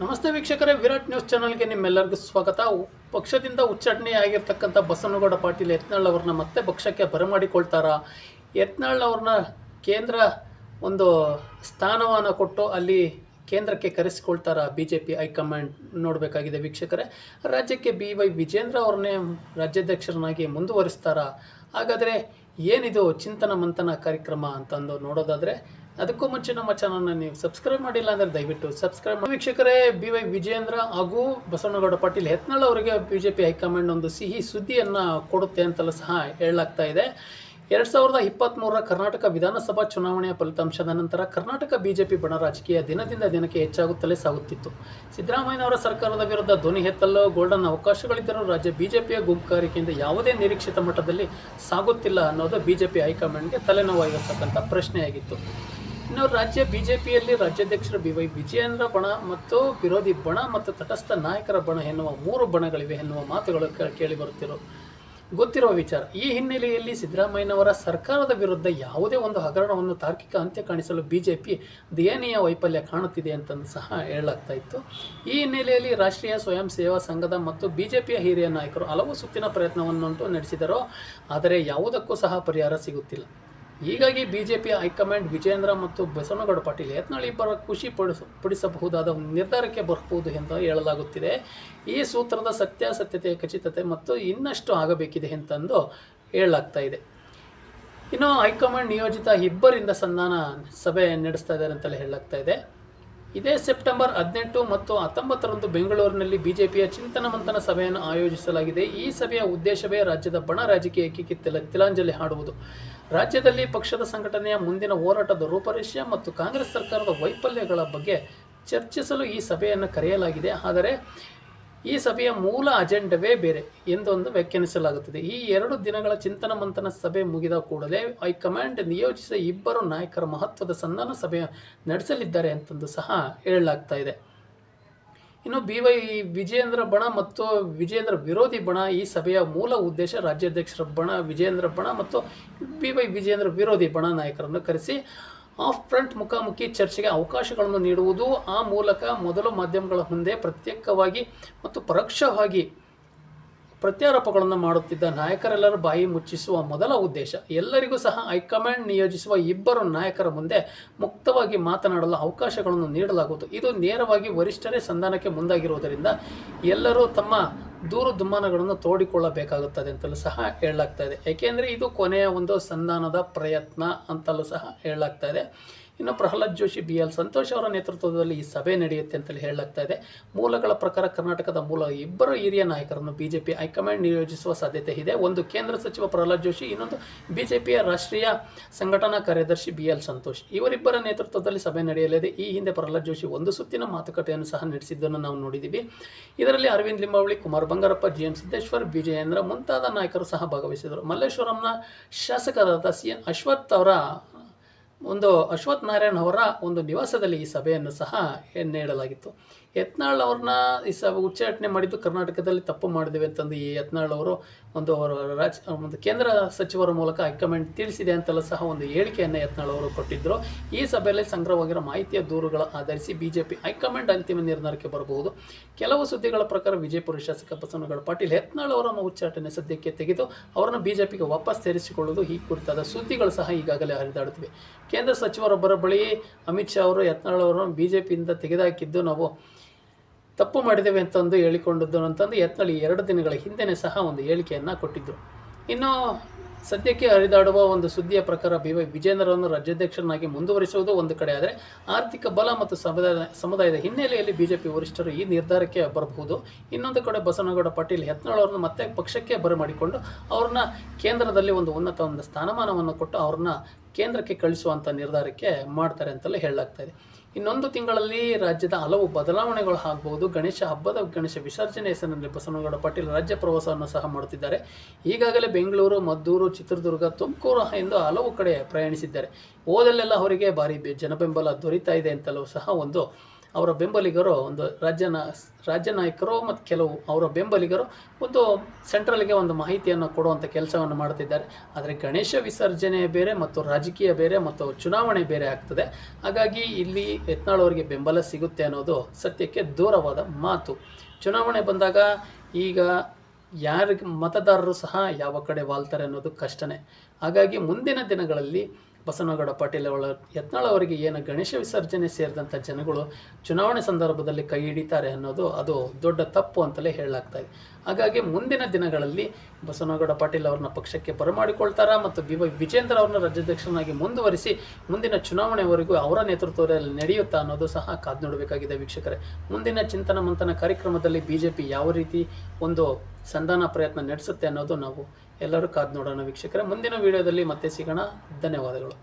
ನಮಸ್ತೆ ವೀಕ್ಷಕರೇ, ವಿರಾಟ್ ನ್ಯೂಸ್ ಚಾನಲ್ಗೆ ನಿಮ್ಮೆಲ್ಲರಿಗೂ ಸ್ವಾಗತ. ಪಕ್ಷದಿಂದ ಉಚ್ಚಾಟನೆ ಆಗಿರ್ತಕ್ಕಂಥ ಬಸವನಗೌಡ ಪಾಟೀಲ್ ಯತ್ನಾಳ್ ಅವ್ರನ್ನ ಮತ್ತೆ ಪಕ್ಷಕ್ಕೆ ಬರಮಾಡಿಕೊಳ್ತಾರಾ? ಯತ್ನಾಳ್ ಅವ್ರನ್ನ ಕೇಂದ್ರ ಒಂದು ಸ್ಥಾನವನ್ನು ಕೊಟ್ಟು ಅಲ್ಲಿ ಕೇಂದ್ರಕ್ಕೆ ಕರೆಸಿಕೊಳ್ತಾರಾ B J P high command ನೋಡಬೇಕಾಗಿದೆ ವೀಕ್ಷಕರೇ. ರಾಜ್ಯಕ್ಕೆ ಬಿ ವೈ ವಿಜೇಂದ್ರ ಅವ್ರನ್ನೇ ರಾಜ್ಯಾಧ್ಯಕ್ಷರನ್ನಾಗಿ ಮುಂದುವರಿಸ್ತಾರಾ? ಹಾಗಾದರೆ ಏನಿದು ಚಿಂತನ ಮಂಥನ ಕಾರ್ಯಕ್ರಮ ಅಂತಂದು ನೋಡೋದಾದರೆ ಅದಕ್ಕೂ ಮುಂಚೆ ನಮ್ಮ ಚಾನಲ್ನ ನೀವು ಸಬ್ಸ್ಕ್ರೈಬ್ ಮಾಡಿಲ್ಲ ಅಂದರೆ ದಯವಿಟ್ಟು ಸಬ್ಸ್ಕ್ರೈಬ್ ಮಾಡಿ. ವೀಕ್ಷಕರೇ ಬಿ ವೈ ವಿಜಯೇಂದ್ರ ಹಾಗೂ ಬಸವನಗೌಡ ಪಾಟೀಲ್ ಯತ್ನಾಳ್ ಅವರಿಗೆ ಬಿ ಜೆ ಪಿ ಹೈಕಮಾಂಡ್ ಒಂದು ಸಿಹಿ ಸುದ್ದಿಯನ್ನು ಕೊಡುತ್ತೆ ಅಂತಲೂ ಸಹ ಹೇಳಲಾಗ್ತಾ ಇದೆ. ಎರಡು ಸಾವಿರದ ಇಪ್ಪತ್ತ್ಮೂರರ ಕರ್ನಾಟಕ ವಿಧಾನಸಭಾ ಚುನಾವಣೆಯ ಫಲಿತಾಂಶದ ನಂತರ ಕರ್ನಾಟಕ ಬಿಜೆಪಿ ಬಣ ರಾಜಕೀಯ ದಿನದಿಂದ ದಿನಕ್ಕೆ ಹೆಚ್ಚಾಗುತ್ತಲೇ ಸಾಗುತ್ತಿತ್ತು. ಸಿದ್ದರಾಮಯ್ಯನವರ ಸರ್ಕಾರದ ವಿರುದ್ಧ ಧ್ವನಿ ಎತ್ತಲು ಗೋಲ್ಡನ್ ಅವಕಾಶಗಳಿದ್ದರೂ ರಾಜ್ಯ ಬಿಜೆಪಿಯ ಗುಂಪುಗಾರಿಕೆಯಿಂದ ಯಾವುದೇ ನಿರೀಕ್ಷಿತ ಮಟ್ಟದಲ್ಲಿ ಸಾಗುತ್ತಿಲ್ಲ ಅನ್ನೋದು ಬಿಜೆಪಿ ಹೈಕಮಾಂಡ್ಗೆ ತಲೆನೋವಾಗಿರ್ತಕ್ಕಂಥ ಪ್ರಶ್ನೆಯಾಗಿತ್ತು. ಇನ್ನು ರಾಜ್ಯ ಬಿಜೆಪಿಯಲ್ಲಿ ರಾಜ್ಯಾಧ್ಯಕ್ಷರು ಬಿ ವೈ ವಿಜಯೇಂದ್ರ ಬಣ ಮತ್ತು ವಿರೋಧಿ ಬಣ ಮತ್ತು ತಟಸ್ಥ ನಾಯಕರ ಬಣ ಎನ್ನುವ ಮೂರು ಬಣಗಳಿವೆ ಎನ್ನುವ ಮಾತುಗಳು ಕೇಳಿ ಬರುತ್ತಿರೋ ಗೊತ್ತಿರುವ ವಿಚಾರ. ಈ ಹಿನ್ನೆಲೆಯಲ್ಲಿ ಸಿದ್ದರಾಮಯ್ಯನವರ ಸರ್ಕಾರದ ವಿರುದ್ಧ ಯಾವುದೇ ಒಂದು ಹಗರಣವನ್ನು ತಾರ್ಕಿಕ ಅಂತ್ಯ ಕಾಣಿಸಲು ಬಿಜೆಪಿ ದಯನೀಯ ವೈಫಲ್ಯ ಕಾಣುತ್ತಿದೆ ಅಂತಂದು ಸಹ ಹೇಳಲಾಗ್ತಾ ಇತ್ತು. ಈ ಹಿನ್ನೆಲೆಯಲ್ಲಿ ರಾಷ್ಟ್ರೀಯ ಸ್ವಯಂ ಸೇವಾ ಸಂಘದ ಮತ್ತು ಬಿಜೆಪಿಯ ಹಿರಿಯ ನಾಯಕರು ಹಲವು ಸುತ್ತಿನ ಪ್ರಯತ್ನವನ್ನುಂಟು ನಡೆಸಿದರು. ಆದರೆ ಯಾವುದಕ್ಕೂ ಸಹ ಪರಿಹಾರ ಸಿಗುತ್ತಿಲ್ಲ. ಹೀಗಾಗಿ ಬಿಜೆಪಿಯ ಹೈಕಮಾಂಡ್ ವಿಜೇಂದ್ರ ಮತ್ತು ಬಸವನಗೌಡ ಪಾಟೀಲ್ ಯತ್ನಾಳ್ ಇಬ್ಬರ ಖುಷಿ ಪಡಿಸ, ಪಡಿಸಬಹುದಾದ ನಿರ್ಧಾರಕ್ಕೆ ಬರಬಹುದು ಎಂದು ಹೇಳಲಾಗುತ್ತಿದೆ. ಈ ಸೂತ್ರದ ಸತ್ಯಾಸತ್ಯತೆಯ ಖಚಿತತೆ ಮತ್ತು ಇನ್ನಷ್ಟು ಆಗಬೇಕಿದೆ ಅಂತಂದು ಹೇಳಲಾಗ್ತಾ ಇದೆ. ಇನ್ನು ಹೈಕಮಾಂಡ್ ನಿಯೋಜಿತ ಇಬ್ಬರಿಂದ ಸಂಧಾನ ಸಭೆ ನಡೆಸ್ತಾ ಇದ್ದಾರೆ ಅಂತಲೇ ಹೇಳಲಾಗ್ತಾ ಇದೆ. ಇದೇ ಸೆಪ್ಟೆಂಬರ್ ಹದಿನೆಂಟು ಮತ್ತು ಹತ್ತೊಂಬತ್ತರಂದು ಬೆಂಗಳೂರಿನಲ್ಲಿ ಬಿಜೆಪಿಯ ಚಿಂತನ ಮಂಥನ ಸಭೆಯನ್ನು ಆಯೋಜಿಸಲಾಗಿದೆ. ಈ ಸಭೆಯ ಉದ್ದೇಶವೇ ರಾಜ್ಯದ ಬಣ ರಾಜಕೀಯಕ್ಕೆ ಕಿತ್ತಲ ತಿಲಾಂಜಲಿ ಹಾಡುವುದು. ರಾಜ್ಯದಲ್ಲಿ ಪಕ್ಷದ ಸಂಘಟನೆಯ ಮುಂದಿನ ಹೋರಾಟದ ರೂಪರೇಷೆ ಮತ್ತು ಕಾಂಗ್ರೆಸ್ ಸರ್ಕಾರದ ವೈಫಲ್ಯಗಳ ಬಗ್ಗೆ ಚರ್ಚಿಸಲು ಈ ಸಭೆಯನ್ನು ಕರೆಯಲಾಗಿದೆ. ಆದರೆ ಈ ಸಭೆಯ ಮೂಲ ಅಜೆಂಡವೇ ಬೇರೆ ಎಂದೊಂದು ವ್ಯಾಖ್ಯಾನಿಸಲಾಗುತ್ತದೆ. ಈ ಎರಡು ದಿನಗಳ ಚಿಂತನ ಮಂಥನ ಸಭೆ ಮುಗಿದ ಕೂಡಲೇ ಹೈಕಮಾಂಡ್ ನಿಯೋಜಿಸಿದ ಇಬ್ಬರು ನಾಯಕರ ಮಹತ್ವದ ಸಂಧಾನ ಸಭೆ ನಡೆಸಲಿದ್ದಾರೆ ಅಂತಂದು ಸಹ ಹೇಳಲಾಗ್ತಾ ಇದೆ. ಇನ್ನು ಬಿ ವೈ ವಿಜೇಂದ್ರ ಬಣ ಮತ್ತು ವಿಜೇಂದ್ರ ವಿರೋಧಿ ಬಣ ಈ ಸಭೆಯ ಮೂಲ ಉದ್ದೇಶ ರಾಜ್ಯಾಧ್ಯಕ್ಷರ ಬಣ ವಿಜೇಂದ್ರ ಬಣ ಮತ್ತು ಬಿ ವೈ ವಿಜೇಂದ್ರ ವಿರೋಧಿ ಬಣ ನಾಯಕರನ್ನು ಕರೆಸಿ ಆಫ್ ಫ್ರಂಟ್ ಮುಖಾಮುಖಿ ಚರ್ಚೆಗೆ ಅವಕಾಶಗಳನ್ನು ನೀಡುವುದು ಆ ಮೂಲಕ ಮೊದಲು ಮಾಧ್ಯಮಗಳ ಮುಂದೆ ಪ್ರತ್ಯೇಕವಾಗಿ ಮತ್ತು ಪರೋಕ್ಷವಾಗಿ ಪ್ರತ್ಯಾರೋಪಗಳನ್ನು ಮಾಡುತ್ತಿದ್ದ ನಾಯಕರೆಲ್ಲರೂ ಬಾಯಿ ಮುಚ್ಚಿಸುವ ಮೊದಲ ಉದ್ದೇಶ, ಎಲ್ಲರಿಗೂ ಸಹ ಹೈಕಮಾಂಡ್ ನಿಯೋಜಿಸುವ ಇಬ್ಬರು ನಾಯಕರ ಮುಂದೆ ಮುಕ್ತವಾಗಿ ಮಾತನಾಡಲು ಅವಕಾಶಗಳನ್ನು ನೀಡಲಾಗುವುದು. ಇದು ನೇರವಾಗಿ ವರಿಷ್ಠರೇ ಸಂಧಾನಕ್ಕೆ ಮುಂದಾಗಿರುವುದರಿಂದ ಎಲ್ಲರೂ ತಮ್ಮ ದೂರು ದುಮ್ಮಾನಗಳನ್ನು ತೋಡಿಕೊಳ್ಳಬೇಕಾಗುತ್ತದೆ ಅಂತಲೂ ಸಹ ಹೇಳಲಾಗ್ತಾ ಇದೆ. ಏಕೆಂದರೆ ಇದು ಕೊನೆಯ ಒಂದು ಸಂಧಾನದ ಪ್ರಯತ್ನ ಅಂತಲೂ ಸಹ ಹೇಳಲಾಗ್ತಾ ಇದೆ. ಇನ್ನು ಪ್ರಹ್ಲಾದ್ ಜೋಶಿ ಬಿ ಎಲ್ ಸಂತೋಷ್ ಅವರ ನೇತೃತ್ವದಲ್ಲಿ ಈ ಸಭೆ ನಡೆಯುತ್ತೆ ಅಂತಲೇ ಹೇಳಲಾಗ್ತಾ ಇದೆ. ಮೂಲಗಳ ಪ್ರಕಾರ ಕರ್ನಾಟಕದ ಮೂಲ ಇಬ್ಬರು ಹಿರಿಯ ನಾಯಕರನ್ನು ಬಿಜೆಪಿ ಹೈಕಮಾಂಡ್ ನಿಯೋಜಿಸುವ ಸಾಧ್ಯತೆ ಇದೆ. ಒಂದು ಕೇಂದ್ರ ಸಚಿವ ಪ್ರಹ್ಲಾದ್ ಜೋಶಿ, ಇನ್ನೊಂದು ಬಿಜೆಪಿಯ ರಾಷ್ಟ್ರೀಯ ಸಂಘಟನಾ ಕಾರ್ಯದರ್ಶಿ ಬಿ ಎಲ್ ಸಂತೋಷ್. ಇವರಿಬ್ಬರ ನೇತೃತ್ವದಲ್ಲಿ ಸಭೆ ನಡೆಯಲಿದೆ. ಈ ಹಿಂದೆ ಪ್ರಹ್ಲಾದ್ ಜೋಶಿ ಒಂದು ಸುತ್ತಿನ ಮಾತುಕತೆಯನ್ನು ಸಹ ನಡೆಸಿದ್ದನ್ನು ನಾವು ನೋಡಿದ್ದೀವಿ. ಇದರಲ್ಲಿ ಅರವಿಂದ್ ಲಿಂಬಾವಳಿ, ಕುಮಾರ್ ಬಂಗಾರಪ್ಪ ಜಿ ಎಂ ಸಿದ್ದೇಶ್ವರ್, ವಿಜಯೇಂದ್ರ ಮುಂತಾದ ನಾಯಕರು ಸಹ ಭಾಗವಹಿಸಿದರು ಮಲ್ಲೇಶ್ವರಂನ ಶಾಸಕರಾದ ಸಿ ಎನ್ ಅಶ್ವಥ್ ಅವರ ಒಂದು ಅಶ್ವಥ್ ನಾರಾಯಣ್ ಅವರ ಒಂದು ನಿವಾಸದಲ್ಲಿ ಈ ಸಭೆಯನ್ನು ಸಹ ನೀಡಲಾಗಿತ್ತು ಯತ್ನಾಳ್ ಅವ್ರನ್ನ ಈ ಸಭೆ ಉಚ್ಚಾಟನೆ ಮಾಡಿದ್ದು ಕರ್ನಾಟಕದಲ್ಲಿ ತಪ್ಪು ಮಾಡಿದ್ದೇವೆ ಅಂತಂದು ಈ ಯತ್ನಾಳ್ ಅವರು ಒಂದು ಅವರ ರಾಜ್, ಒಂದು ಕೇಂದ್ರ ಸಚಿವರ ಮೂಲಕ ಹೈಕಮಾಂಡ್ ತಿಳಿಸಿದೆ ಅಂತೆಲ್ಲ ಸಹ ಒಂದು ಹೇಳಿಕೆಯನ್ನು ಯತ್ನಾಳ್ ಅವರು ಕೊಟ್ಟಿದ್ದರು ಈ ಸಭೆಯಲ್ಲಿ ಸಂಗ್ರಹವಾಗಿರೋ ಮಾಹಿತಿಯ ದೂರುಗಳ ಆಧರಿಸಿ ಬಿಜೆಪಿ ಹೈಕಮಾಂಡ್ ಅಂತಿಮ ನಿರ್ಧಾರಕ್ಕೆ ಬರಬಹುದು. ಕೆಲವು ಸುದ್ದಿಗಳ ಪ್ರಕಾರ ವಿಜಯಪುರ ಶಾಸಕ ಬಸವನಗೌಡ ಪಾಟೀಲ್ ಯತ್ನಾಳ್ ಅವರನ್ನು ಉಚ್ಚಾಟನೆ ಸದ್ಯಕ್ಕೆ ತೆಗೆದು ಅವರನ್ನು ಬಿಜೆಪಿಗೆ ವಾಪಸ್ ಸೇರಿಸಿಕೊಳ್ಳುವುದು ಈ ಕುರಿತಾದ ಸುದ್ದಿಗಳು ಸಹ ಈಗಾಗಲೇ ಹರಿದಾಡುತ್ತಿವೆ. ಕೇಂದ್ರ ಸಚಿವರೊಬ್ಬರ ಬಳಿ ಅಮಿತ್ ಶಾ ಅವರು ಯತ್ನಾಳ್ ಅವರನ್ನು ಪಿಯಿಂದ ತೆಗೆದುಹಾಕಿದ್ದು ನಾವು ತಪ್ಪು ಮಾಡಿದ್ದೇವೆ ಅಂತಂದು ಹೇಳಿಕೊಂಡದ್ದು ಅಂತಂದು ಯತ್ನಾಳ್ ಈ ಎರಡು ದಿನಗಳ ಹಿಂದೆನೇ ಸಹ ಒಂದು ಹೇಳಿಕೆಯನ್ನು ಕೊಟ್ಟಿದ್ದರು ಇನ್ನು ಸದ್ಯಕ್ಕೆ ಹರಿದಾಡುವ ಒಂದು ಸುದ್ದಿಯ ಪ್ರಕಾರ ಬಿ ವೈ ವಿಜೇಂದ್ರವನ್ನು ರಾಜ್ಯಾಧ್ಯಕ್ಷರನ್ನಾಗಿ ಮುಂದುವರಿಸುವುದು ಒಂದು ಕಡೆ ಆದರೆ ಆರ್ಥಿಕ ಬಲ ಮತ್ತು ಸಮುದಾಯ ಸಮುದಾಯದ ಹಿನ್ನೆಲೆಯಲ್ಲಿ ಬಿಜೆಪಿ ವರಿಷ್ಠರು ಈ ನಿರ್ಧಾರಕ್ಕೆ ಬರಬಹುದು. ಇನ್ನೊಂದು ಕಡೆ ಬಸವನಗೌಡ ಪಾಟೀಲ್ ಯತ್ನಾಳ್ ಅವರನ್ನು ಮತ್ತೆ ಪಕ್ಷಕ್ಕೆ ಬರಮಾಡಿಕೊಂಡು ಅವ್ರನ್ನ ಕೇಂದ್ರದಲ್ಲಿ ಒಂದು ಉನ್ನತ ಒಂದು ಸ್ಥಾನಮಾನವನ್ನು ಕೊಟ್ಟು ಅವ್ರನ್ನ ಕೇಂದ್ರಕ್ಕೆ ಕಳಿಸುವಂಥ ನಿರ್ಧಾರಕ್ಕೆ ಮಾಡ್ತಾರೆ ಅಂತಲೇ ಹೇಳಲಾಗ್ತಾ ಇನ್ನೊಂದು ತಿಂಗಳಲ್ಲಿ ರಾಜ್ಯದ ಹಲವು ಬದಲಾವಣೆಗಳು ಆಗಬಹುದು ಗಣೇಶ ಹಬ್ಬದ ಗಣೇಶ ವಿಸರ್ಜನೆ ಹೆಸರಿನಲ್ಲಿ ಬಸವನಗೌಡ ಪಾಟೀಲ್ ರಾಜ್ಯ ಪ್ರವಾಸವನ್ನು ಸಹ ಮಾಡುತ್ತಿದ್ದಾರೆ. ಈಗಾಗಲೇ ಬೆಂಗಳೂರು, ಮದ್ದೂರು, ಚಿತ್ರದುರ್ಗ, ತುಮಕೂರು ಎಂದು ಹಲವು ಕಡೆ ಪ್ರಯಾಣಿಸಿದ್ದಾರೆ. ಹೋದಲ್ಲೆಲ್ಲ ಅವರಿಗೆ ಭಾರಿ ಜನಬೆಂಬಲ ದೊರೀತಾ ಇದೆ ಅಂತಲೂ ಸಹ ಒಂದು ಅವರ ಬೆಂಬಲಿಗರು ಒಂದು ರಾಜ್ಯ ರಾಜ್ಯ ನಾಯಕರು ಮತ್ತು ಕೆಲವು ಅವರ ಬೆಂಬಲಿಗರು ಒಂದು ಸೆಂಟ್ರಲ್ಗೆ ಒಂದು ಮಾಹಿತಿಯನ್ನು ಕೊಡುವಂಥ ಕೆಲಸವನ್ನು ಮಾಡ್ತಿದ್ದಾರೆ ಆದರೆ ಗಣೇಶ ವಿಸರ್ಜನೆ ಬೇರೆ ಮತ್ತು ರಾಜಕೀಯ ಬೇರೆ ಮತ್ತು ಚುನಾವಣೆ ಬೇರೆ ಆಗ್ತದೆ. ಹಾಗಾಗಿ ಇಲ್ಲಿ ಯತ್ನಾಳ್ ಅವರಿಗೆ ಬೆಂಬಲ ಸಿಗುತ್ತೆ ಅನ್ನೋದು ಸತ್ಯಕ್ಕೆ ದೂರವಾದ ಮಾತು. ಚುನಾವಣೆ ಬಂದಾಗ ಈಗ ಯಾರಿಗೆ ಮತದಾರರು ಸಹ ಯಾವ ಕಡೆ ವಾಲ್ತಾರೆ ಅನ್ನೋದು ಕಷ್ಟನೇ. ಹಾಗಾಗಿ ಮುಂದಿನ ದಿನಗಳಲ್ಲಿ ಬಸವನಗೌಡ ಪಾಟೀಲ್ ಅವರ ಯತ್ನಾಳ್ ಅವರಿಗೆ ಏನು ಗಣೇಶ ವಿಸರ್ಜನೆ ಸೇರಿದಂಥ ಜನಗಳು ಚುನಾವಣೆ ಸಂದರ್ಭದಲ್ಲಿ ಕೈ ಹಿಡಿತಾರೆ ಅನ್ನೋದು ಅದು ದೊಡ್ಡ ತಪ್ಪು ಅಂತಲೇ ಹೇಳಲಾಗ್ತಾ ಇದೆ. ಹಾಗಾಗಿ ಮುಂದಿನ ದಿನಗಳಲ್ಲಿ ಬಸವನಗೌಡ ಪಾಟೀಲ್ ಅವ್ರನ್ನ ಪಕ್ಷಕ್ಕೆ ಬರಮಾಡಿಕೊಳ್ತಾರ ಮತ್ತು ಬಿ ವೈ ವಿಜೇಂದ್ರ ಅವ್ರನ್ನ ರಾಜ್ಯಾಧ್ಯಕ್ಷರನ್ನಾಗಿ ಮುಂದುವರಿಸಿ ಮುಂದಿನ ಚುನಾವಣೆವರೆಗೂ ಅವರ ನೇತೃತ್ವದಲ್ಲಿ ನಡೆಯುತ್ತಾ ಅನ್ನೋದು ಸಹ ಕಾದು ನೋಡಬೇಕಾಗಿದೆ ವೀಕ್ಷಕರೇ. ಮುಂದಿನ ಚಿಂತನ ಮಂಥನ ಕಾರ್ಯಕ್ರಮದಲ್ಲಿ ಬಿ ಜೆ ಪಿ ಯಾವ ರೀತಿ ಒಂದು ಸಂಧಾನ ಪ್ರಯತ್ನ ನಡೆಸುತ್ತೆ ಅನ್ನೋದು ನಾವು ಎಲ್ಲರೂ ಕಾದು ನೋಡೋಣ ವೀಕ್ಷಕರೇ. ಮುಂದಿನ ವಿಡಿಯೋದಲ್ಲಿ ಮತ್ತೆ ಸಿಗೋಣ. ಧನ್ಯವಾದಗಳು.